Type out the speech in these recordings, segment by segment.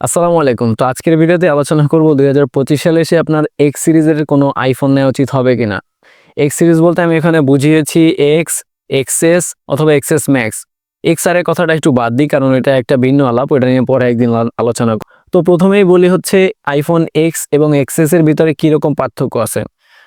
আসসালামু আলাইকুম। তো আজকের ভিডিওতে আলোচনা করব দুই হাজার পঁচিশ সালে এসে আপনার এক্স সিরিজের কোনো আইফোন নেওয়া উচিত হবে কিনা। এক্স সিরিজ বলতে আমি এখানে বুঝিয়েছি এক্স এক্সএস অথবা এক্সএস ম্যাক্স এক্স আর কথাটা একটু বাদ দিই, কারণ এটা একটা ভিন্ন আলাপ ওটা নিয়ে পরে একদিন আলোচনা। তো প্রথমেই বলি হচ্ছে আইফোন এক্স এবং এক্সএস এর ভিতরে কীরকম পার্থক্য আছে।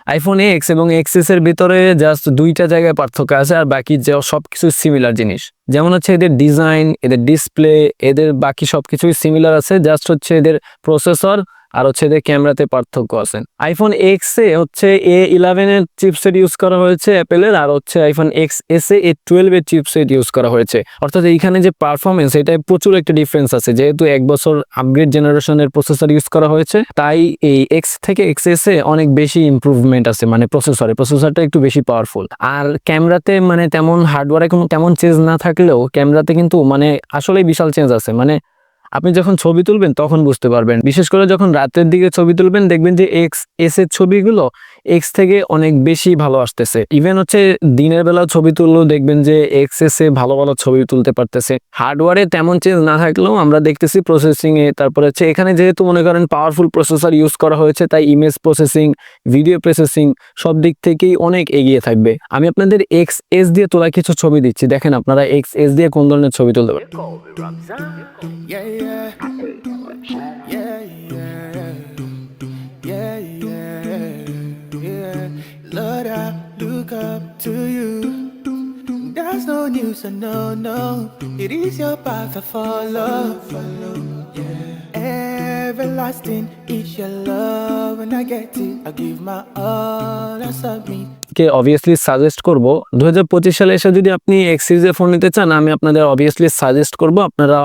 আইফোন এক্স এবং এক্সএস এর ভিতরে জাস্ট দুইটা জায়গায় পার্থক্য আছে আর বাকি যে সব কিছু সিমিলার জিনিস। যেমন হচ্ছে এদের ডিজাইন এদের ডিসপ্লে এদের বাকি সব কিছুই সিমিলার আছে। জাস্ট হচ্ছে এদের প্রসেসর আর হচ্ছে এদের ক্যামেরাতে পার্থক্য আছে। আইফোন এক্স এ হচ্ছে এ ইলেভেনের চিপসেট ইউজ করা হয়েছে অ্যাপেলের আর হচ্ছে iPhone X S A twelve এর চিপসেট ইউজ করা হয়েছে। অর্থাৎ এইখানে যে পারফরমেন্স এটাই প্রচুর একটা ডিফারেন্স আছে। যেহেতু এক বছর আপগ্রেড জেনারেশনের প্রসেসর ইউজ করা হয়েছে, তাই এই এক্স থেকে এক্স এস এ অনেক বেশি ইমপ্রুভমেন্ট আছে মানে প্রসেসরে প্রসেসরটা একটু বেশি পাওয়ারফুল আর ক্যামেরাতে মানে তেমন হার্ডওয়্যারে কোনো তেমন চেঞ্জ না থাকলেও, ক্যামেরাতে কিন্তু মানে আসলেই বিশাল চেঞ্জ আছে। মানে আপনি যখন ছবি তুলবেন তখন বুঝতে পারবেন। বিশেষ করে যখন রাতের দিকে ছবি তুলবেন, দেখবেন যে এক্স এস এর ছবিগুলো এক্স থেকে অনেক বেশি ভালো আসতেছে। ইভেন হচ্ছে দিনের বেলা ছবি তুললেও দেখবেন যে এক্স এস এ ভালো ভালো ছবি তুলতে পারতেছে। হার্ডওয়ারে তেমন চেঞ্জ না থাকলেও আমরা দেখতেছি প্রসেসিং এ, তারপরে হচ্ছে এখানে যেহেতু মনে করেন পাওয়ারফুল প্রসেসর ইউজ করা হয়েছে, তাই ইমেজ প্রসেসিং ভিডিও প্রসেসিং সব দিক থেকেই অনেক এগিয়ে থাকবে। আমি আপনাদের এক্স এস দিয়ে তোলা কিছু ছবি দিচ্ছি। দেখেন আপনারা এক্স এস দিয়ে কোন ধরনের ছবি তুলতে পারেন। Yeah, yeah. Yeah, yeah. Yeah. Lord, I look up to you. There's no news, and no, no. It is your path I follow. follow. Yeah. Everlasting is your love. When I get it, I give my all. I submit. কে obviously suggest করব দু হাজার পঁচিশ সালে এসে যদি আপনি x সিরিজের ফোন নিতে চান আমি আপনাদের অবভিয়াসলি সাজেস্ট করব আপনারা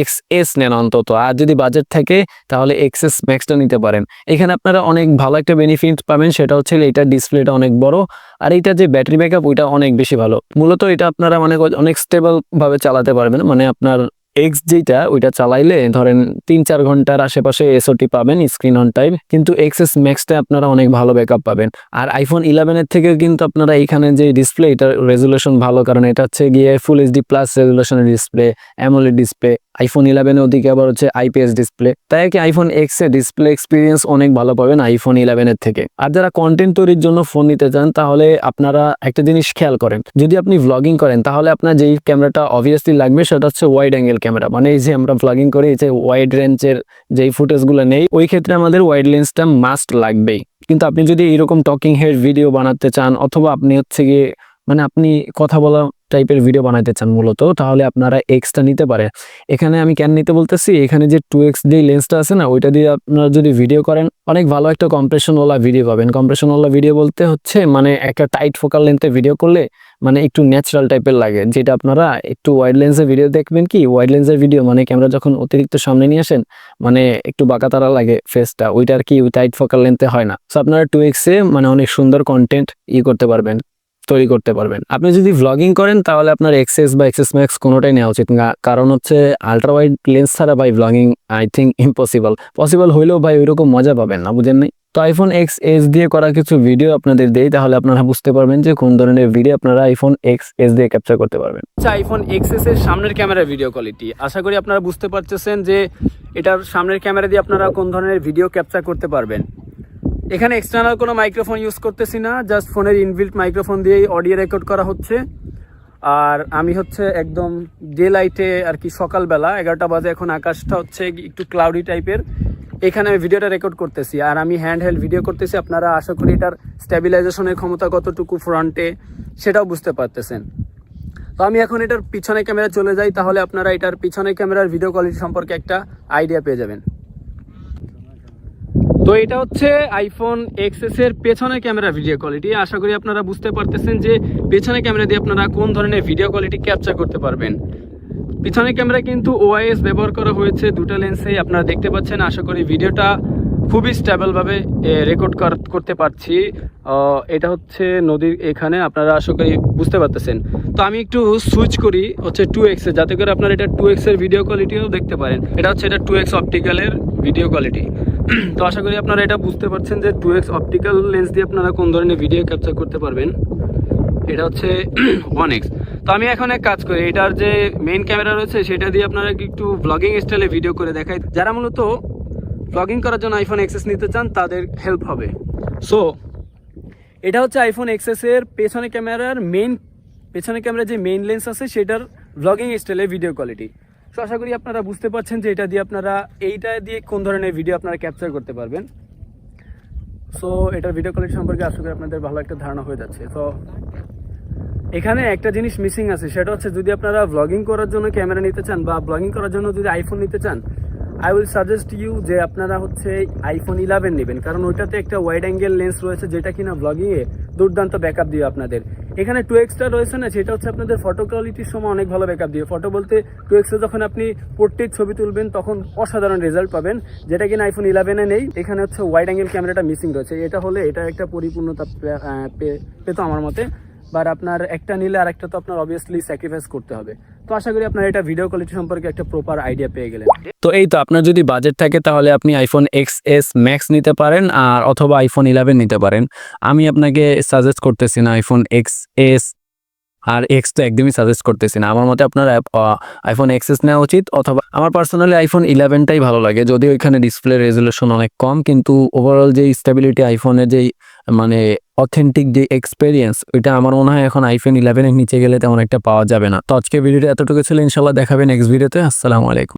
এক্স এস নেন অন্তত। আর যদি বাজেট থাকে, তাহলে এক্স এস ম্যাক্সটা নিতে পারেন। এখানে আপনারা অনেক ভালো একটা বেনিফিট পাবেন, সেটা হচ্ছে এটার ডিসপ্লেটা অনেক বড়, আর এটা যে ব্যাটারি ব্যাকআপ ওইটা অনেক বেশি ভালো। মূলত এটা আপনারা মানে অনেক স্টেবল ভাবে চালাতে পারবেন। মানে আপনার এক্স যেটা, ওইটা চালাইলে ধরেন তিন চার ঘণ্টার আশেপাশে এসওটি পাবেন স্ক্রিন অন টাইম কিন্তু এক্সএস ম্যাক্সটা আপনারা অনেক ভালো ব্যাকআপ পাবেন। আর আইফোন ইলেভেনের থেকেও কিন্তু আপনারা এইখানে যে ডিসপ্লে এটার রেজুলেশন ভালো, কারণ এটা হচ্ছে গিয়ে ফুল এইচডি প্লাস রেজুলেশনের ডিসপ্লে অ্যামোলেড ডিসপ্লে আইফোন ইলেভেনের ওদিকে আবার হচ্ছে আইপিএস ডিসপ্লে তাই আর কি আইফোন এক্সের ডিসপ্লে এক্সপিরিয়েন্স অনেক ভালো পাবেন আইফোন ইলেভেনের থেকে। আর যারা কন্টেন্ট তৈরির জন্য ফোন নিতে চান, তাহলে আপনারা একটা জিনিস খেয়াল করেন। যদি আপনি ভ্লগিং করেন, তাহলে আপনার যেই ক্যামেরাটা অবভিয়াসলি লাগবে, সেটা হচ্ছে ওয়াইড অ্যাঙ্গেল ক্যামেরা মানে এই যে আমরা ভ্লগিং করি, এই যে ওয়াইড রেঞ্জের যেই ফুটেজগুলো নেই, ওই ক্ষেত্রে আমাদের ওয়াইড লেন্সটা মাস্ট লাগবেই। কিন্তু আপনি যদি এরকম টকিং হেড ভিডিও বানাতে চান, অথবা আপনি হচ্ছে গিয়ে মানে আপনি কথা বলা টাইপের ভিডিও বানাতে চান মূলত, তাহলে আপনারা এক্সটা নিতে পারে। এখানে আমি কেন নিতে বলতেছি, এখানে যে টু এক্স যে লেন্সটা আছে না, ওইটা দিয়ে আপনারা যদি ভিডিও করেন, অনেক ভালো একটা কম্প্রেশনওয়ালা ভিডিও পাবেন। কম্প্রেশনওয়ালা ভিডিও বলতে হচ্ছে মানে একটা টাইট ফোকাল লেন্থে ভিডিও করলে মানে একটু ন্যাচারাল টাইপের লাগে, যেটা আপনারা একটু ওয়াইড লেন্সের ভিডিও দেখবেন কি ওয়াইড লেন্সের ভিডিও মানে ক্যামেরা যখন অতিরিক্ত সামনে নিয়ে আসেন মানে একটু বাঁকাতারা লাগে ফেসটা ওইটা আর কি টাইট ফোকাল লেন্থে হয় না। সো আপনারা টু এক্সে মানে অনেক সুন্দর কন্টেন্ট ই করতে পারবেন। তৈরি করতে পারবেন। আপনি যদি ভ্লগিং করেন, তাহলে আপনার এক্সেস বা এক্সেস ম্যাক্স কোনোটাই নেওয়া উচিত না। কারণ হচ্ছে আলট্রা ওয়াইড লেন্স ছাড়া ভাই vlogging I think impossible possible হইলেও ভাই ওইরকম মজা পাবেন না, বুঝেন নাই? তো আইফোন এক্স এস দিয়ে করা কিছু ভিডিও আপনাদের দেই, তাহলে আপনারা বুঝতে পারবেন যে কোন ধরনের ভিডিও আপনারা আইফোন এক্স এস দিয়ে ক্যাপচার করতে পারবেন। আচ্ছা আইফোন এক্স এস এর সামনের ক্যামেরার ভিডিও কোয়ালিটি আশা করি আপনারা বুঝতে পারতেছেন যে এটার সামনের ক্যামেরা দিয়ে আপনারা কোন ধরনের ভিডিও ক্যাপচার করতে পারবেন। এখানে এক্সটার্নাল কোনো মাইক্রোফোন ইউজ করতেছি না জাস্ট ফোনের ইনবিল্ট মাইক্রোফোন দিয়েই অডিও রেকর্ড করা হচ্ছে। আর আমি হচ্ছে একদম ডে লাইটে আর কি সকালবেলা, এগারোটা বাজে এখন আকাশটা হচ্ছে একটু ক্লাউডি টাইপের এখানে আমি ভিডিওটা রেকর্ড করতেছি। আর আমি হ্যান্ড হেল্ড ভিডিও করতেছি, আপনারা আশা করি এটার স্ট্যাবিলাইজেশনের ক্ষমতা কতটুকু ফ্রন্টে সেটাও বুঝতে পারতেছেন। তো আমি এখন এটার পিছনে ক্যামেরা চলে যাই, তাহলে আপনারা এটার পিছনে ক্যামেরার ভিডিও কোয়ালিটি সম্পর্কে একটা আইডিয়া পেয়ে যাবেন। তো এটা হচ্ছে আইফোন এক্সএস এর পেছনের ক্যামেরা ভিডিও কোয়ালিটি আশা করি আপনারা বুঝতে পারতেছেন যে পেছনে ক্যামেরা দিয়ে আপনারা কোন ধরনের ভিডিও কোয়ালিটি ক্যাপচার করতে পারবেন। পিছনের ক্যামেরা কিন্তু ওআইএস ব্যবহার করা হয়েছে, দুটো লেন্সেই আপনারা দেখতে পাচ্ছেন। আশা করি ভিডিওটা খুবই স্টেবলভাবে রেকর্ড করতে পারছি। এটা হচ্ছে নদীর এখানে, আপনারা আশা করি বুঝতে পারতেছেন। তো আমি একটু সুইচ করি, হচ্ছে টু এক্সে যাতে করে আপনারা এটা টু এক্সের ভিডিও কোয়ালিটিও দেখতে পারেন। এটা হচ্ছে এটা টু এক্স অপটিক্যালের ভিডিও কোয়ালিটি তো আশা করি আপনারা এটা বুঝতে পারছেন যে টু এক্স অপটিক্যাল লেন্স দিয়ে আপনারা কোন ধরনের ভিডিও ক্যাপচার করতে পারবেন। এটা হচ্ছে ওয়ান এক্স তো আমি এখন এক কাজ করি, এটার যে মেইন ক্যামেরা রয়েছে সেটা দিয়ে আপনারা একটু ব্লগিং স্টাইলে ভিডিও করে দেখাই। যারা মূলত ব্লগিং করার জন্য আইফোন এক্সেস নিতে চান, তাদের হেল্প হবে। সো এটা হচ্ছে আইফোন এক্সএস এর পেছনে ক্যামেরার মেইন পেছনে ক্যামেরার যে মেইন লেন্স আছে, সেটার ব্লগিং স্টাইলে ভিডিও কোয়ালিটি সো আশা করি আপনারা বুঝতে পারছেন যে এটা দিয়ে আপনারা এইটা দিয়ে কোন ধরনের ভিডিও আপনারা ক্যাপচার করতে পারবেন। সো এটার ভিডিও কোয়ালিটি সম্পর্কে আশা করি আপনাদের ভালো একটা ধারণা হয়ে যাচ্ছে। তো এখানে একটা জিনিস মিসিং আছে, সেটা হচ্ছে যদি আপনারা ব্লগিং করার জন্য ক্যামেরা নিতে চান বা ব্লগিং করার জন্য যদি আইফোন নিতে চান আই উইল সাজেস্ট ইউ যে আপনারা হচ্ছে আইফোন ইলেভেন নেবেন, কারণ ওইটাতে একটা ওয়াইড অ্যাঙ্গেল লেন্স রয়েছে যেটা কিনা ব্লগিংয়ে দুর্দান্ত ব্যাকআপ দিবে আপনাদের। এখানে টু এক্সটা রয়েছে না, সেটা হচ্ছে আপনাদের ফটো কোয়ালিটির সময় অনেক ভালো ব্যাকআপ দিয়ে। ফটো বলতে টু এক্সটা যখন আপনি পোর্ট্রেট ছবি তুলবেন, তখন অসাধারণ রেজাল্ট পাবেন। যেটা কিনা আইফোন ইলেভেনে নেই, এখানে হচ্ছে ওয়াইড অ্যাঙ্গেল ক্যামেরাটা মিসিং রয়েছে। এটা হলে এটা একটা পরিপূর্ণতা পেতো আমার মতে। বাট আপনার একটা নিলে আর একটা তো আপনার অবভিয়াসলি স্যাক্রিফাইস করতে হবে। তো আশা করি আপনার এটা ভিডিও কোয়ালিটি সম্পর্কে একটা প্রপার আইডিয়া পেয়ে গেলেন। তো এই তো, আপনার যদি বাজেট থাকে তাহলে আপনি আইফোন এক্স এস ম্যাক্স নিতে পারেন আর অথবা আইফোন ইলেভেন নিতে পারেন। আমি আপনাকে সাজেস্ট করতেছি না আইফোন এক্স এস আর এক্স তো একদমই সাজেস্ট করতেছি না। আমার মতে আপনার আইফোন এক্সএস নেওয়া উচিত অথবা আমার পার্সোনালি আইফোন ইলেভেনটাই ভালো লাগে। যদি ওইখানে ডিসপ্লে রেজুলেশন অনেক কম, কিন্তু ওভারঅল যে স্টেবিলিটি আইফোনের যেই মানে অথেন্টিক যে এক্সপেরিয়েন্স ওইটা আমার মনে হয় এখন আইফোন ইলেভেনের নিচে গেলে তেমন একটা পাওয়া যাবে না। তো আজকে ভিডিওটা এতটুকু ছিল ইনশাল্লাহ দেখাবেন নেক্সট ভিডিওতে আসসালামু আলাইকুম।